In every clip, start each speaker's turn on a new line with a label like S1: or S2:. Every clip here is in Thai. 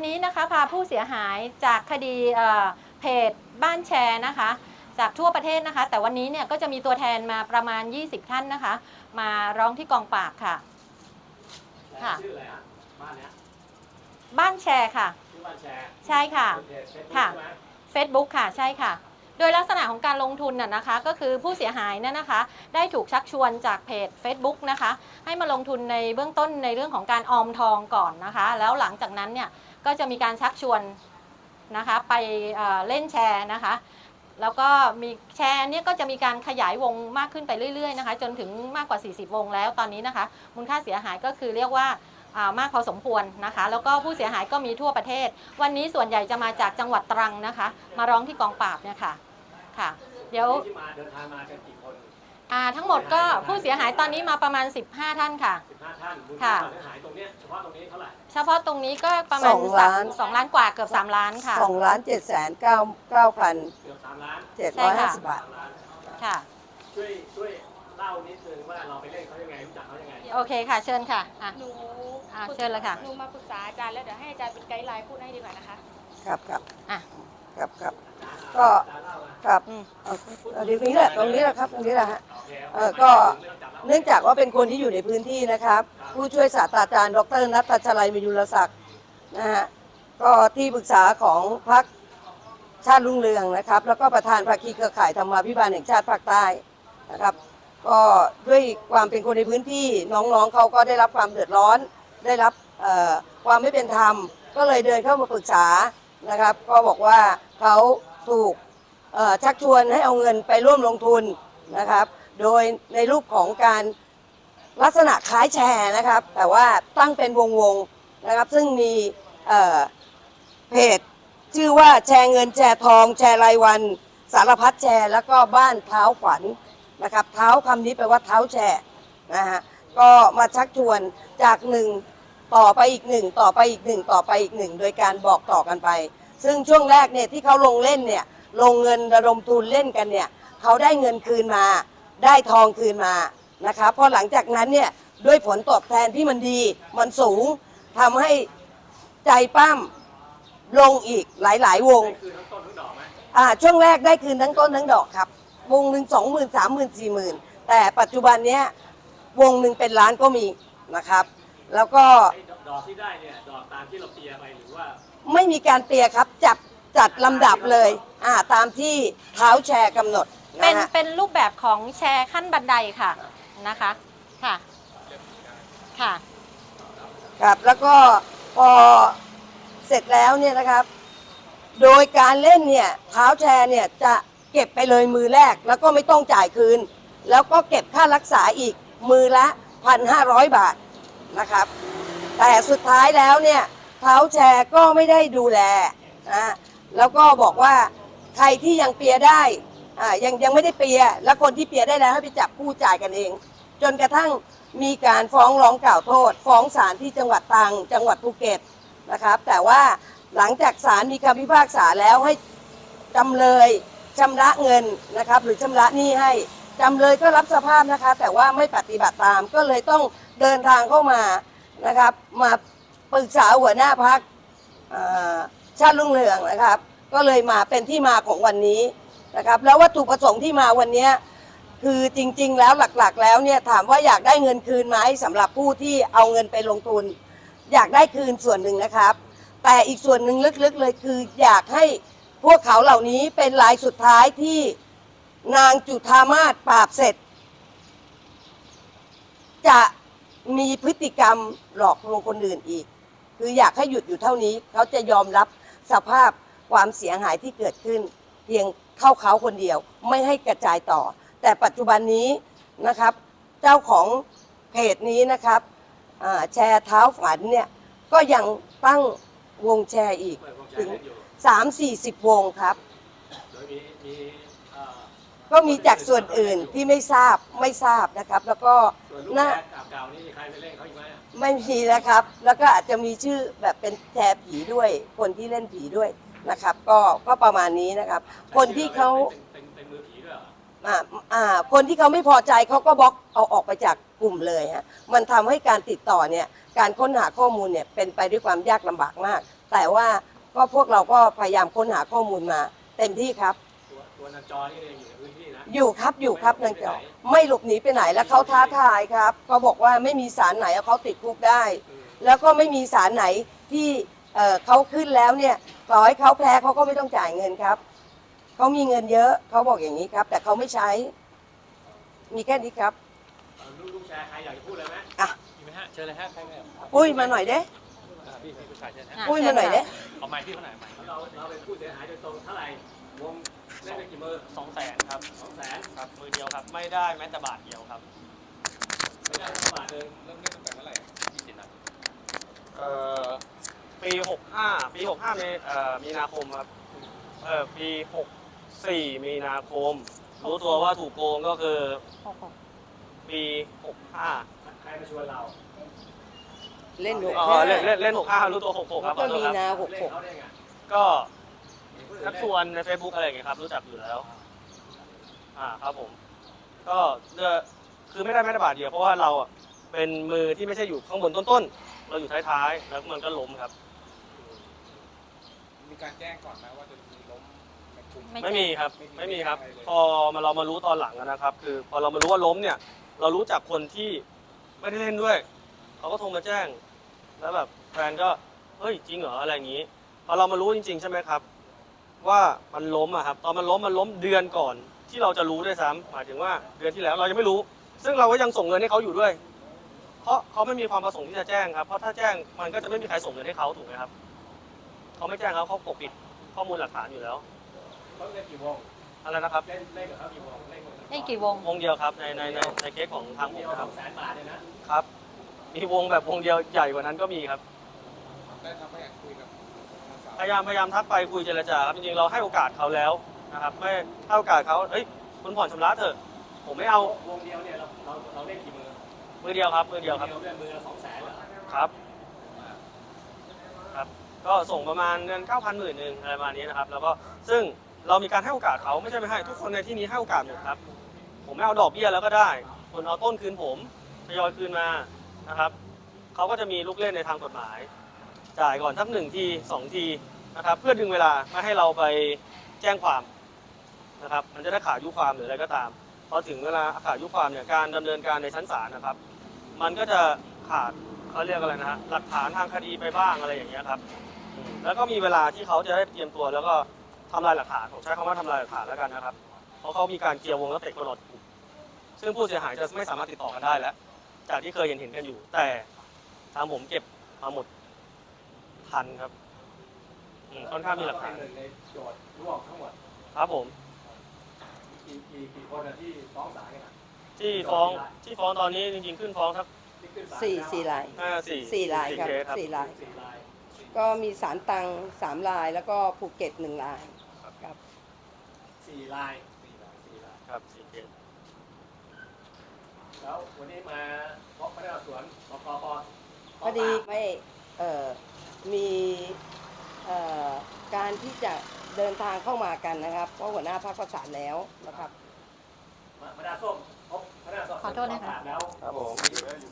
S1: วันนี้นะคะพาผู้เสียหายจากคดีเพจบ้านแชร์นะคะ จากทั่วประเทศนะคะ แต่วันนี้เนี่ยก็จะมีตัวแทนมาประมาณ 20 ท่านนะคะ มาร้องที่กองปราบค่ะค่ะ
S2: ชื่ออะไรฮะบ้านเนี้ย
S1: บ้านแชร์ค่ะ
S2: ชื่อบ้านแชร์
S1: ใช่ค่ะ
S2: เป็นเพจ Facebook
S1: ค่ะ
S2: ใช่ไหม
S1: Facebook ค่ะใช่ค่ะ โดยลักษณะของการลงทุนน่ะนะคะ ก็คือผู้เสียหายเนี่ยนะคะ ได้ถูกชักชวนจากเพจ Facebook นะคะ ให้มาลงทุนในเบื้องต้นในเรื่องของการออมทองก่อนนะคะ แล้วหลังจากนั้นเนี่ย ก็จะมีการชักชวนนะคะไปเเล่นแชร์นะคะ แล้วก็มีแชร์เนี่ยก็จะมีการขยายวงมากขึ้นไปเรื่อยๆนะคะ จนถึงมากกว่า 40 วงแล้วตอนนี้นะคะ มูลค่าเสียหายก็คือเรียกว่าามากพอสมควรนะคะ แล้วก็ผู้เสียหายก็มีทั่วประเทศ วันนี้ส่วนใหญ่จะมาจากจังหวัดตรังนะคะ มาร้องที่กองปราบเนี่ยค่ะค่ะ เดี๋ยว
S2: ที่มาเดินทางมากันกี่คน
S1: อ่าทั้งหมดก็ผู้เสียหายตอนนี้มาประมาณ 15 ท่านค่ะ
S2: 15 ท่านมูล
S1: ค่ะ
S2: ค่าเสียหายตรงเนี้ยเฉพาะตรงนี้เท่าไหร่
S1: เฉพาะตรงนี้ก็ประมาณ
S3: สองล้าน
S1: สองล้านกว่าเกือบ 3 ล้านค่ะ
S3: สองล้านเจ็ดแสนเก้าเก้าพัน
S2: เกือบ3ล้าน
S3: เจ็ดร้อยห้าสิบบาท
S2: 3ล้าน
S1: ค่ะ
S2: ช่วยช่วยเล่านิดนึงว่าเราไปเล่นเขายังไงรู้จักเขายังไง
S1: โอเคค่ะ เชิญค่ะอะ
S4: หนู
S1: อ่าเชิญเลยค่ะ
S4: หนูมาปรึกษาอาจารย์แล้วเดี๋ยวให้อาจารย์เป็นไกด์ไลน์พูดให้ดีกว่านะคะ
S3: ครับครับ
S1: อะ
S3: ครับครับก็ครับเอาเอาตรงนี้แหละตรงนี้แหละครับตรงนี้แหละฮะ
S2: เอ
S3: อก็เนื่องจากว่าเป็นคนที่อยู่ในพื้นที่นะครับ ผู้ช่วยศาสตราจารย์ ดรนัทชลัยมยุรศักดิ์นะฮะก็ที่ปรึกษาของพรรคชาติรุ่งเรืองนะครับ แล้วก็ประธานภาคีเครือข่ายธรรมาภิบาลแห่งชาติภาคใต้นะครับ ก็ด้วยความเป็นคนในพื้นที่น้องๆเขาก็ได้รับความเดือดร้อน ได้รับความไม่เป็นธรรม ก็เลยเดินเข้ามาปรึกษานะครับ ก็บอกว่า เขาถูกชักชวนให้เอาเงินไปร่วมลงทุนนะครับ โดยในรูปของการลักษณะคล้ายแชร์นะครับ แต่ว่าตั้งเป็นวงวงๆนะครับ ซึ่งมีเเพจชื่อว่าแชร์เงินแชร์ทอง แชร์รายวัน สารพัดแชร์ แล้วก็บ้านเท้าขวัญนะครับ เท้าคำนี้แปลว่าเท้าแชร์นะฮะก็มาชักชวนจากหนึ่งต่อไปอีกหนึ่งต่อไปอีกหนึ่งต่อไปอีกหนึ่งโดยการบอกต่อกันไป ซึ่งช่วงแรกเนี่ยที่เขาลงเล่นเนี่ยลงเงินระดมทุนเล่นกันเนี่ยเขาได้เงินคืนมา ได้ทองคืนมานะครับพราะหลังจากนั้นเนี่ยด้วยผลตอบแทนที่มันดีมันสูงทำให้ใจปั้มลงอีกหลาย ๆ วง
S2: คืนทั้งต้นทั้งดอกไหม
S3: อ่าช่วงแรกได้คืนทั้งต้นทั้งดอกครับ วงหนึ่งสองหมื่นสามหมื่นสี่หมื่นแต่ปัจจุบันเนี้ยวงหนึ่งเป็นล้านก็มีนะครับ แล้วก็
S2: ไอ้ดอก ที่ได้เนี่ยดอกตามที่เราเปียไปหรือว่า
S3: ไม่มีการเปียร์ครับจับจัดลำดับเลยอ่าตามที่เท้าแชร์กำหนด
S1: เป็น
S3: นะฮะ
S1: เป็นรูปแบบของแชร์ขั้นบันไดค่ะนะคะค่ะค่ะ
S3: ครับ แล้วก็พอเสร็จแล้วเนี่ยนะครับ โดยการเล่นเนี่ยเท้าแชร์เนี่ยจะเก็บไปเลยมือแรกแล้วก็ไม่ต้องจ่ายคืน แล้วก็เก็บค่ารักษาอีกมือละพันห้าร้อยบาทนะครับ แต่สุดท้ายแล้วเนี่ยเท้าแชร์ก็ไม่ได้ดูแลนะแล้วก็บอกว่าใครที่ยังเปียได้อ่ายังยังไม่ได้เปียแล้วคนที่เปียได้แล้วให้ไปจับผู้จ่ายกันเอง จนกระทั่งมีการฟ้องร้องกล่าวโทษ ฟ้องศาลที่จังหวัดตรังจังหวัดภูเก็ตนะครับ แต่ว่าหลังจากศาลมีคำพิพากษาแล้วให้จำเลยชำระเงินนะครับ หรือชำระหนี้ให้จำเลยก็รับสภาพนะคะ แต่ว่าไม่ปฏิบัติตามก็เลยต้องเดินทางเข้ามา นะครับ มาปรึกษาหัวหน้าพักชาติรุ่งเรืองนะครับ ก็เลยมาเป็นที่มาของวันนี้นะครับ แล้ววัตถุประสงค์ที่มาวันนี้คือจริง ๆ แล้วหลักๆ แล้วเนี่ยถามว่าอยากได้เงินคืนไหมสำหรับผู้ที่เอาเงินไปลงทุน อยากได้คืนส่วนหนึ่งนะครับ แต่อีกส่วนหนึ่งลึกๆเลยคืออยากให้พวกเขาเหล่านี้เป็นรายสุดท้ายที่นางจุธามาศปราบเสร็จ จะ มีพฤติกรรมหลอกลวงคนอื่นอีก คืออยากให้หยุดอยู่เท่านี้ เขาจะยอมรับสภาพความเสียหายที่เกิดขึ้น เพียงเข้าเขาคนเดียวไม่ให้กระจายต่อ แต่ปัจจุบันนี้นะครับ เจ้าของเพจนี้นะครับแชร์เท้าฝันเนี่ยก็ยังตั้งวงแชร์อีก
S2: เปิดวงแช
S3: ถึ
S2: ร์
S3: ง
S2: เล่นอยู่
S3: 3 4 0วงครับ
S2: โดยมีมี
S3: ก็มีจากส่วนอื่นที่ไม่ทราบไม่ทราบนะครับ แล้วก็
S2: ส่วนลูก
S3: น่า
S2: แชร์เก่าๆนี่มีใครไปเล่นเขาอีกไหมอะ
S3: ไม่มีนะครับ แล้วก็อาจจะมีชื่อแบบเป็นแชร์ผีด้วยคนที่เล่นผีด้วยนะครับ ก็ก็ประมาณนี้นะครับ คนที่เขา
S2: เป็นเป็นเป็นมือผีด้วยเหรอ
S3: อ่าอ่าคนที่เขาไม่พอใจเขาก็บล็อกเอาออกไปจากกลุ่มเลยฮะมันทำให้การติดต่อเนี่ยการค้นหาข้อมูลเนี่ยเป็นไปด้วยความยากลำบากมาก แต่ว่าก็พวกเราก็พยายามค้นหาข้อมูลมา เต็มที่ครับ
S2: ตัวตัวนางจอนี่เองอยู่ในพื้นที่นะ
S3: อยู่ครับอยู่ครับนางจอไม่หลบหนีไปไหนแล้วเขาท้าทายครับเขาบอกว่าไม่มีสารไหนเอาเขาติดคุกได้
S2: อืม
S3: แล้วก็ไม่มีสารไหนที่เอ่อเขาขึ้นแล้วเนี่ยต่อให้เขาแพ้เขาก็ไม่ต้องจ่ายเงินครับเขามีเงินเยอะเขาบอกอย่างนี้ครับ แต่เขาไม่ใช้ มีแค่นี้ครับ
S2: เอาลูกลูกแชร์ใครอยากจะพูดเลยไหม
S3: อะ
S2: มีไหมฮะเชิญเลยฮะใครเนี่ย
S3: ปุ้ยมาหน่อยเด้
S2: อ่าพี่พี่ผู้ชายเชิญฮะ
S1: อะ
S3: ปุ้ยมาหน่อยเด้
S2: เอาไม้ที่เท่าไหร่ไม้เราเราเป็นผู้เสียหายโดยตรงเท่าไหร่วง เล่นไปกี่มือ
S5: สองแสนครับ
S2: สองแสน
S5: ครับ มือเดียวครับ ไม่ได้แม้แต่บาทเดียวครับ
S2: ไม่ได้สักบาทเลยเริ่มเล่นตั้งแต่เมื่อไหร่ยี่สิบนะ
S5: เอ่อปีหกห้าปีหกห้ามีเอ่อมีนาคมครับ เอ่อปีหกสี่มีนาคม รู้ตัวว่าถูกโกงก็คือปีหกห้า
S2: ใครมาชวนเรา
S3: เล่นหก
S5: เออเล่นเล่นเล่นหกห้ารู้ตัวหกหกครับข
S3: ก็
S5: อโทษ
S3: มี
S5: ครับ
S3: นาหก
S2: เล่น
S3: หก
S2: เขาได้ไง
S5: ก็ ชักชวนใน Facebook อะไรอย่างเงี้ยครับ รู้จักอยู่แล้ว อ่าครับผม ก็เลือกคือไม่ได้แม้แต่บาทเดียวเพราะว่าเราอะเป็นมือที่ไม่ใช่อยู่ข้างบนต้นๆ เราอยู่ท้ายๆ แล้วมันก็ล้มครับ
S6: มีการแจ้งก่อนไหมว่าจะมีล้มในกลุ่ม
S1: ไม่
S5: ไม่มีครับ
S6: ไม่มี
S5: ไม่มีครับ
S6: ไม่มี
S5: พอมาเรามารู้ตอนหลังอะนะครับ คือ พอเรามารู้ว่าล้มเนี่ย เรารู้จักคนที่ไม่ได้เล่นด้วย เขาก็โทรมาแจ้ง แล้วแบบแฟนก็ เฮ้ยจริงเหรออะไรอย่างนี้ พอเรามารู้จริง ๆ ใช่ไหมครับ ว่ามันล้มอะครับตอนมันล้มมันล้มเดือนก่อน ที่เราจะรู้ด้วยซ้ำหมายถึงว่าเดือนที่แล้วเรายังไม่รู้ ซึ่งเราก็ยังส่งเงินให้เขาอยู่ด้วย เพราะเขาไม่มีความประสงค์ที่จะแจ้งครับเพราะถ้าแจ้งมันก็จะไม่มีใครส่งเงินให้เขาถูกไหมครับเขาไม่แจ้งเขาเขาปกปิดข้อมูลหลักฐานอยู่แล้ว
S2: เขาเล่นกี่วง
S5: อะไรนะครับ
S2: เล่นเล่นกับเขากี่วงเล่นกับเขา
S1: เล่นกี่วง
S5: วงเดียวครับในในในในเคสของทางผม
S2: เดียว
S5: นะค
S2: ส
S5: รั
S2: อบงแสนบาทเลยนะครับ
S5: มีวงแบบวงเดียวใหญ่กว่านั้นก็มีครับ
S6: ได้ทำให้อยากคุยกับนางสาว
S5: พยายามพยายามทักไปคุยเจรจาครับจริงๆเราให้โอกาสเขาแล้วนะครับไม่ให้โอกาสเขาเอ้ยคุณผ่อนชำระเถอะ ผมไม่เอา
S2: วงเดียวเนี่ยเราเราเราเล่นกี่มือ
S5: มือเดียวครับมือเดียวครับ
S2: เดียวมือละสองแสนเหรอ
S5: ครับ ครับ ก็ส่งประมาณเงินเก้าพันหมื่นหนึ่งอะไรประมาณนี้นะครับ แล้วก็ซึ่งเรามีการให้โอกาสเขาไม่ใช่ไม่ให้ทุกคนในที่นี้ให้โอกาสหมดครับ ผมไม่เอาดอกเบี้ยแล้วก็ได้คุณเอาต้นคืนผมทยอยคืนมานะครับเขาก็จะมีลูกเล่นในทางกฎหมาย จ่ายก่อนทักหนึ่งทีสองทีนะครับ เพื่อดึงเวลาไม่ให้เราไปแจ้งความนะครับ มันจะได้ขาดยุความหรืออะไรก็ตาม พอถึงเวลาขาดยุความเนี่ยการดำเนินการในชั้นศาลนะครับ มันก็จะขาดเขาเรียกอะไรนะฮะหลักฐานทางคดีไปบ้างอะไรอย่างเงี้ยครับ แล้วก็มีเวลาที่เขาจะได้เตรียมตัวแล้วก็ทำลายหลักฐานผมใช้คำว่าทำลายหลักฐานแล้วกันนะครับ เพราะเขามีการเกียร์วงและเตะกระโดดซึ่งผู้เสียหายจะไม่สามารถติดต่อกันได้แล้ว จากที่เคยเห็นเห็นกันอยู่ แต่ทางผมเก็บมาหมด ทันครับอืมค่อนข้างมีหลักฐาน
S2: เรเป็นหนึ่งในโจทย์ร่วมทั้งหมด
S5: ครับผม
S2: กี่กี่กี่คนอะที่ฟ้องศาลกันอะ
S5: ที่ฟ้องที่ฟ้องตอนนี้จริงๆขึ้นฟ้องครับ
S2: ที่ขึ้นศาล
S3: สี่
S2: แล้ว
S3: สี่ลาย
S5: ห้าสี่
S3: สี่ลายครับ
S5: เคสครับ
S3: สี่ลาย
S2: สี่ลาย
S3: ก็มีสารตังสามลายแล้วก็ภูเก็ตหนึ่งลายครับ
S2: สี่ลายสี่ลายสี่ลาย
S5: ครับสี่เคส
S2: แล้ววันนี้มาพบพนักงานสวนบกป
S3: พอดีไม่เอ่อ มีเอ่อการที่จะเดินทางเข้ามากันนะครับเพราะหัวหน้าพักประสานแล้วนะครับ
S2: มามาดาส้มพบพนักงานสอบสวน
S1: ขอโทษนะคะ
S2: กองปราบแล้ว
S5: ครับผม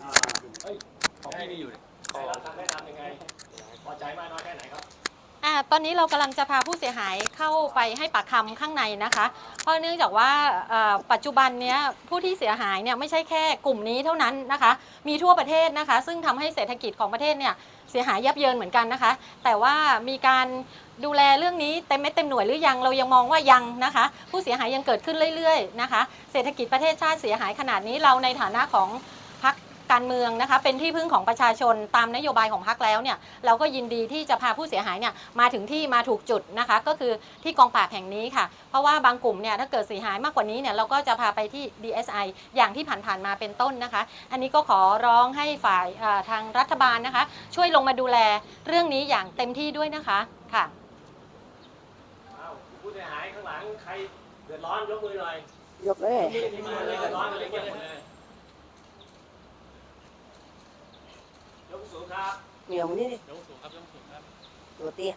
S2: อ่าเฮ้ยของพี่มีอยู่ได้รับคำแนะนำยังไงพอใจมากน้อยแค่ไหนครับ
S1: อ่า ตอนนี้เรากำลังจะพาผู้เสียหายเข้าไปให้ปากคำข้างในนะคะ เพราะเนื่องจากว่าเอ่อปัจจุบันเนี้ยผู้ที่เสียหายเนี่ยไม่ใช่แค่กลุ่มนี้เท่านั้นนะคะ มีทั่วประเทศนะคะ ซึ่งทำให้เศรษฐกิจของประเทศเนี่ยเสียหายยับเยินเหมือนกันนะคะ แต่ว่ามีการดูแลเรื่องนี้เต็มเม็ดเต็มหน่วยหรือยังเรายังมองว่ายังนะคะ ผู้เสียหายยังเกิดขึ้นเรื่อยๆนะคะ เศรษฐกิจประเทศชาติเสียหายขนาดนี้เราในฐานะของ การเมืองนะคะเป็นที่พึ่งของประชาชนตามนโยบายของพรรคแล้วเนี่ยเราก็ยินดีที่จะพาผู้เสียหายเนี่ยมาถึงที่มาถูกจุดนะคะ ก็คือที่กองปราบแห่งนี้ค่ะ เพราะว่าบางกลุ่มเนี่ยถ้าเกิดเสียหายมากกว่านี้เนี่ยเราก็จะพาไปที่ DSI อย่างที่ผ่านๆมาเป็นต้นนะคะ อันนี้ก็ขอร้องให้ฝ่ายเอ่อทางรัฐบาลนะคะ ช่วยลงมาดูแลเรื่องนี้อย่างเต็มที่ด้วยนะคะค่ะ
S2: อ้าวผู้เสียหายข้างหลังใครเดือดร้อนยกมือหน่อย
S3: ยกเลย
S2: ที่มาเลยเดือดร้อน กันเลยเงียบหมดเลยยกสูงครับ
S3: เหนียวนี่ดิ
S2: ยกสูงครับยกสูงครับ
S3: ตัวเตี้ย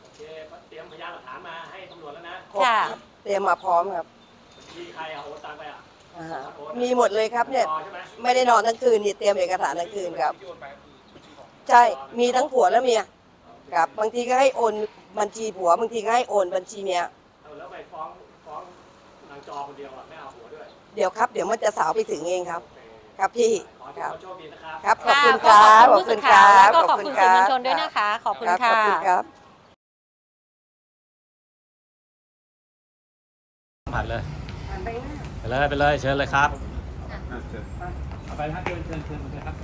S2: โอเคเตรียมพยานหลักฐานมาให้ตำรวจแล้วนะ
S3: ครบ
S1: ค่ะ
S3: ครับเตรียมมาพร้อมครับ
S2: มีใครเอาโอนตังไปอะ
S3: อ่าฮะมีหมดเลยครับเนี่ย
S2: รอใช่ไหม
S3: ไม่ได้นอนทั้งคืนนี่เตรียมเอกสารทั้งคืนครับ
S6: ที่โอนไปคือบัญชีของ
S3: ใช่ มีทั้งผัวและเมียครับ บางทีก็ให้โอนบัญชีผัว บางทีก็ให้โอนบัญชีเมีย
S2: เอาแล้วไปฟ้องฟ้องนางจอคนเดียวอะไม่เอาหัวด้วย
S3: เดี๋ยวครับ เดี๋ยวมันจะสาวไปถึงเองครับ
S2: โอเค
S3: ครับพี่
S2: ขอ
S3: ครั
S2: ให้
S3: บ
S2: โชคดีนะครับ
S3: ครับขอบ
S1: ค่ะ
S3: คุณค
S1: ก็
S3: รับ
S1: ขอบคุณผู้สื่อข่าวแล้วก็ขอบคุณสื่อมวลชนด้วย
S3: รับ
S1: นะคะ ขอบคุณ
S3: ครับข
S1: ค่ะ
S3: อบคุณครับ
S2: ผ่านเลยไปเลยไปเลยเชิญเลยครับไปครับเชิญเชิญเชิญเลยครับ